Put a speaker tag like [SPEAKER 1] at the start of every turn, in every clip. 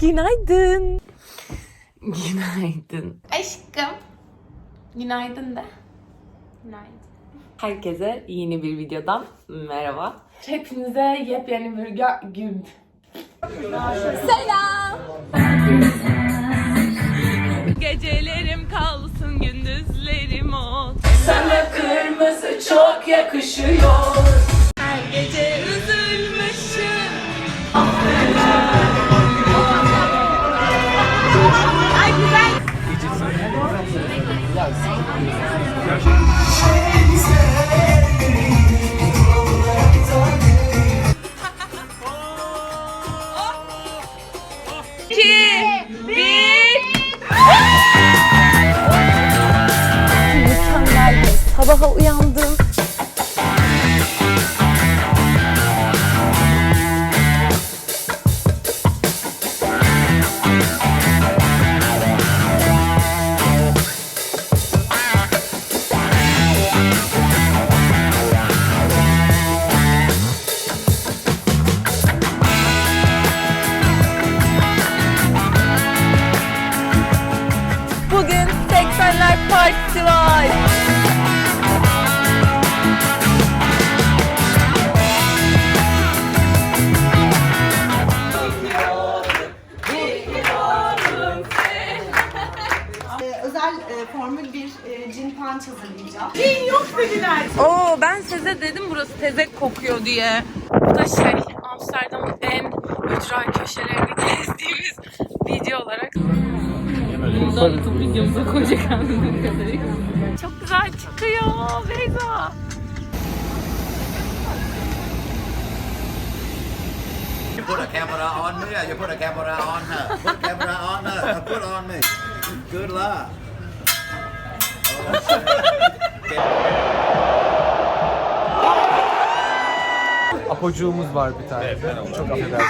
[SPEAKER 1] Günaydın. Günaydın. Aşkım. Günaydın de. Günaydın. Herkese yeni bir videodan merhaba. Hepinize yepyeni bir gö- gün. Selam. Gecelerim kalsın gündüzlerim ol. Sana kırmızı çok yakışıyor. İki, bir. Mükemmel sabaha uyandım.
[SPEAKER 2] Özel e, formül bir e, cin punch hazırlayacağım.
[SPEAKER 1] Oo ben size dedim burası tezek kokuyor diye. Bu da şey Amsterdam'ın en ücra köşelerini gezdiğimiz video olarak. Bunu da YouTube videomuza koyacak anladığım kadarıyla. Çok güzel çıkıyor Beyza.
[SPEAKER 3] You put a camera on me or you put a camera on her? Put camera on her put on me. Good luck.
[SPEAKER 4] Apocuğumuz var bir tane. Çok affedersin.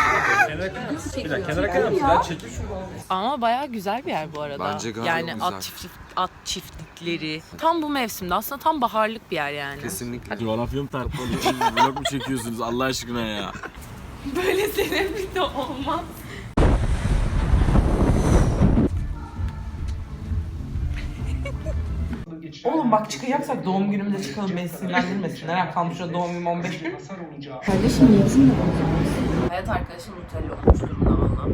[SPEAKER 1] Ama bayağı güzel bir yer bu arada.
[SPEAKER 4] Bence gayet
[SPEAKER 1] yani
[SPEAKER 4] güzel.
[SPEAKER 1] at çift at çiftlikleri. Tam bu mevsimde aslında tam baharlık bir yer yani.
[SPEAKER 4] Kesinlikle.
[SPEAKER 5] Coğrafya mı tartışıyorsunuz? Vlog mu çekiyorsunuz Allah aşkına ya?
[SPEAKER 1] Böyle senin de olmaz.
[SPEAKER 6] Oğlum bak çıkacaksak doğum günümde çıkalım beni sinirlendirmesinler. Ha kalmış o doğum günüm 15 gün.
[SPEAKER 1] Hayat arkadaşım Nutella olmuş durumda valla.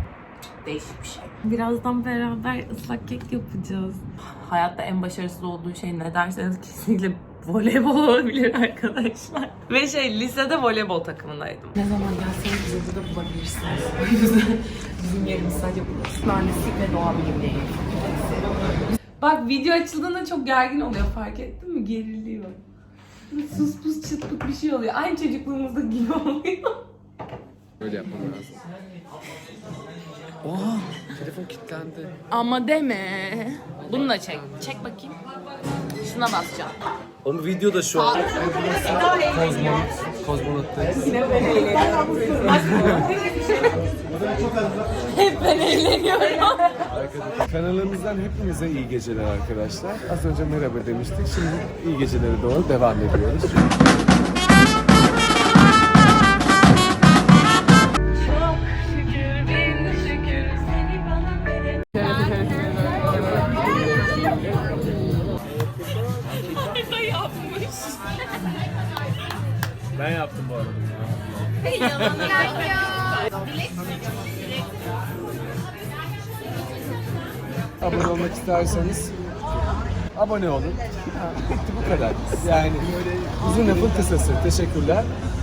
[SPEAKER 1] Değişik bir şey. Birazdan beraber ıslak kek yapacağız. Hayatta en başarısız olduğu şey ne derseniz kesinlikle voleybol olabilir arkadaşlar. Ve şey lisede voleybol takımındaydım. Ne zaman gelseniz bizi burada bulabilirsiniz. O yüzden bizim yerimiz sadece burası. Mühendislik ve doğa bilimleri. Bak video açıldığında çok gergin oluyor fark ettin mi? Geriliyor. Sus pus çıt pıt bir şey oluyor. Aynı çocukluğumuzda gibi oluyor.
[SPEAKER 4] Böyle yapmam lazım. Oha! Telefon kilitlendi.
[SPEAKER 1] Ama deme. Bunu da çek. Çek bakayım. Şuna basacağım.
[SPEAKER 4] Oğlum videoda şu an. Kozmonot. Kozmonottayız.
[SPEAKER 1] Hep ben eğleniyorum.
[SPEAKER 4] Kanalımızdan hepinize iyi geceler arkadaşlar. Az önce merhaba demiştik. Şimdi iyi gecelere doğru devam ediyoruz.
[SPEAKER 1] Çok şükür bin şükür seni bana veren. Harika
[SPEAKER 4] Abone olmak isterseniz abone olun. Bitti bu kadar. Yani uzun lafın kısası. Teşekkürler.